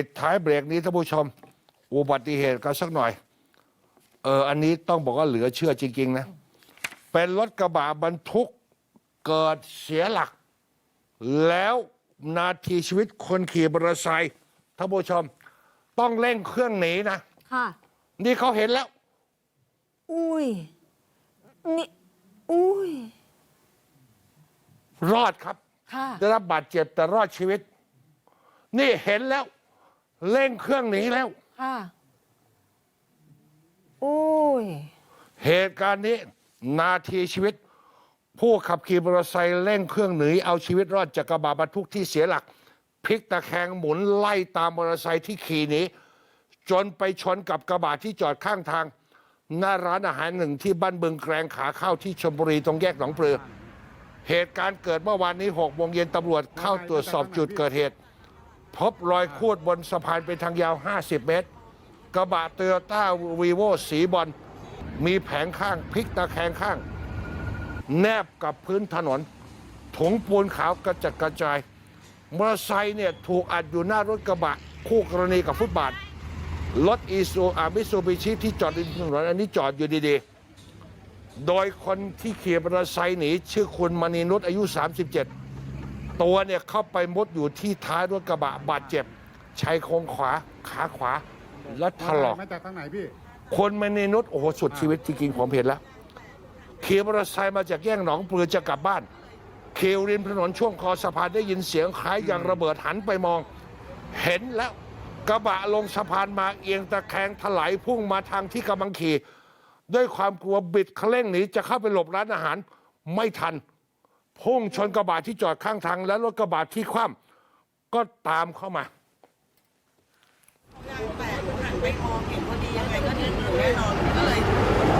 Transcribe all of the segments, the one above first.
ปิดท้ายเบรกนี้ท่านผู้ชม อุบัติเหตุกันสักหน่อย เออ อันนี้ต้องบอกว่าเหลือเชื่อจริง ๆ นะ เป็นรถกระบะบรรทุกเกิดเสียหลัก แล้วนาทีชีวิตคนขี่มอเตอร์ไซค์ท่านผู้ชม ต้องเร่งเครื่องหนีนะ ค่ะ นี่เขาเห็นแล้ว อุ้ย นี่ อุ้ย รอดครับ ค่ะ ได้รับบาดเจ็บแต่รอดชีวิต นี่เห็นแล้ว เร่งเครื่องหนีแล้ว ค่ะอุ้ย เหตุการณ์นี้นาทีชีวิต ผู้ขับขี่มอเตอร์ไซค์เร่งเครื่องหนีเอาชีวิตรอดจากกระบะบรรทุกที่เสียหลักพลิกตะแคงหมุนไล่ตามมอเตอร์ไซค์ที่ขี่หนีจนไปชนกับกระบะที่จอดข้างทาง หน้าร้านอาหารหนึ่งที่บ้านบึงแกรงขาเข้าที่ชลบุรีตรงแยกหนองปลือ เหตุการณ์เกิดเมื่อวานนี้6โมงเย็นตำรวจเข้าตรวจสอบจุดเกิดเหตุ พบรอยคูดบนสะพานเป็นทางยาว 50 เมตร กระบะโตโยต้าวีโวสีบอลมีแผงข้างพลิกตะแคงข้าง แนบกับพื้นถนน ถุงปูนขาวกระจัดกระจายมอเตอร์ไซค์เนี่ยถูกอัดอยู่หน้ารถกระบะคู่กรณีกับฟุตบาทรถอีซูอามิซูบิชิที่จอดริมถนนอันนี้จอดอยู่ดีๆ โดยคนที่ขี่มอเตอร์ไซค์หนีชื่อคุณมณีนุชอายุ 37 ตัวเนี่ยเข้าไปมุดอยู่ที่ท้ายรถกระบะบาดเจ็บชายโครงขวาขาขวา และถลอก มาจากทางไหนพี่ คนมณีนุชโอ้โหสุดชีวิตจริงๆผมเห็นแล้วขี่มอเตอร์ไซค์มาจากแยกหนองปลือจะกลับบ้านเคียวริมถนนช่วงคอสะพานได้ยินเสียงคล้ายอย่างระเบิดหันไปมอง เห็นแล้วกระบะลงสะพานมาเอียงตะแคงถลายพุ่งมาทางที่กำลังขี่ด้วยความกลัวบิดเคร่งหนีจะเข้าไปหลบร้านอาหารไม่ทัน พุ่งชนกระบะที่จอดข้างทาง และรถกระบะที่คว่ำก็ตามเข้ามายางแตกหนูหันไปมองเห็นพอดียังไงก็นึกอยู่แน่นอนหนูก็เลย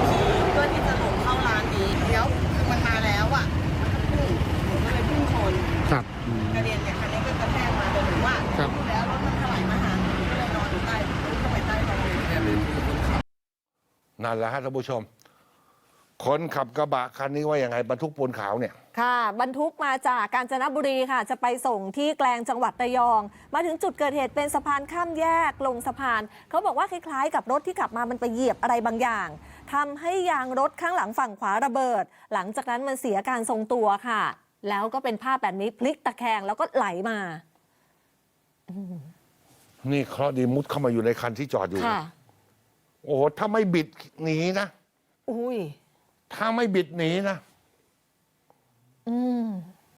ขี่เพื่อที่จะหลบเข้าร้านนี้แล้วคือมันมาแล้วอะมันก็พุ่งหนูก็เลยพุ่งชนครับ กระเด็นเนี่ยคันนี้ก็กระแทกมาแต่หนูว่าครับ ดูแล้วรถมันถลายมาหาหนูก็เลยนอนอยู่ใต้เข้าไปใต้ท้องรถนั่นแหละฮะท่านผู้ชม คนขับกระบะคันนี้ว่าอย่างไงบรรทุกปูนขาวเนี่ย ค่ะ บรรทุกมาจากกาญจนบุรีค่ะ จะไปส่งที่แกลงจังหวัดระยอง มาถึงจุดเกิดเหตุเป็นสะพานข้ามแยกลงสะพาน เขาบอกว่าคล้ายๆ กับรถที่ขับมามันไปเหยียบอะไรบางอย่างทำให้ยางรถข้างหลังฝั่งขวาระเบิด หลังจากนั้นมันเสียการทรงตัวค่ะ แล้วก็เป็นภาพแบบนี้พลิกตะแคงแล้วก็ไหลมานี่เคราะห์ดีมุดเข้ามาอยู่ในคันที่จอดอยู่ ค่ะ โอ้โหถ้าไม่บิดหนีนะอุ้ย ถ้าไม่บิดหนีนะ อืม